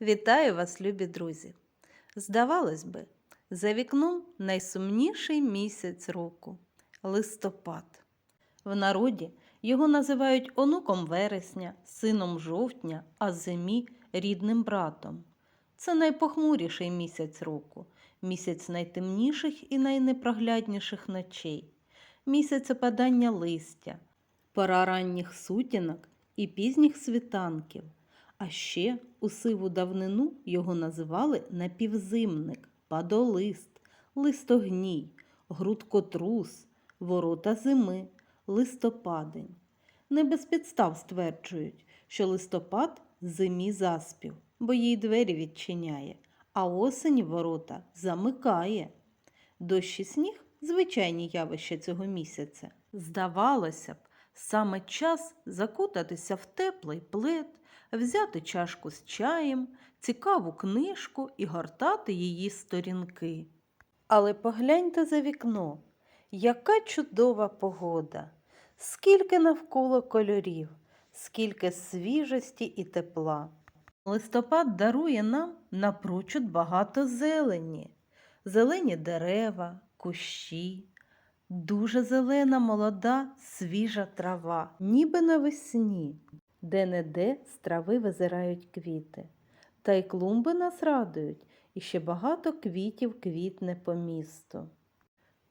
Вітаю вас, любі друзі! Здавалось би, за вікном найсумніший місяць року листопад. В народі його називають онуком вересня, сином жовтня, а зимі рідним братом. Це найпохмуріший місяць року, місяць найтемніших і найнепроглядніших ночей, місяць опадання листя, пора ранніх сутінок і пізніх світанків. А ще у сиву давнину його називали напівзимник, падолист, листогній, грудкотрус, ворота зими, листопадень. Не без підстав стверджують, що листопад зимі заспів, бо їй двері відчиняє, а осені ворота замикає. Дощ і сніг звичайні явища цього місяця. Здавалося б, саме час закутатися в теплий плед, взяти чашку з чаєм, цікаву книжку і гортати її сторінки. Але погляньте за вікно, яка чудова погода, скільки навколо кольорів, скільки свіжості і тепла. Листопад дарує нам напрочуд багато зелені, зелені дерева, кущі, дуже зелена молода свіжа трава, ніби навесні. Де-не-де з трави визирають квіти. Та й клумби нас радують, і ще багато квітів квітне по місту.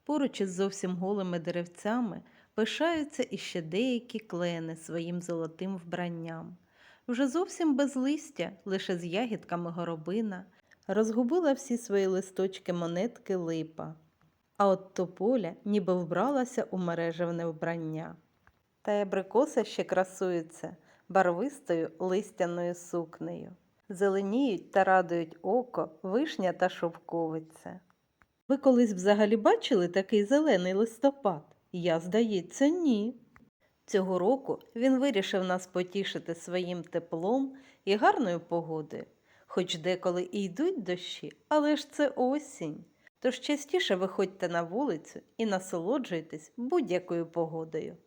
Поруч із зовсім голими деревцями пишаються іще деякі клени своїм золотим вбранням. Вже зовсім без листя, лише з ягідками горобина, розгубила всі свої листочки монетки липа. А от тополя ніби вбралася у мережевне вбрання. Та й абрикоса ще красується барвистою листяною сукнею. Зеленіють та радують око вишня та шовковиця. Ви колись взагалі бачили такий зелений листопад? Я, здається, ні. Цього року він вирішив нас потішити своїм теплом і гарною погодою. Хоч деколи і йдуть дощі, але ж це осінь. Тож частіше виходьте на вулицю і насолоджуйтесь будь-якою погодою.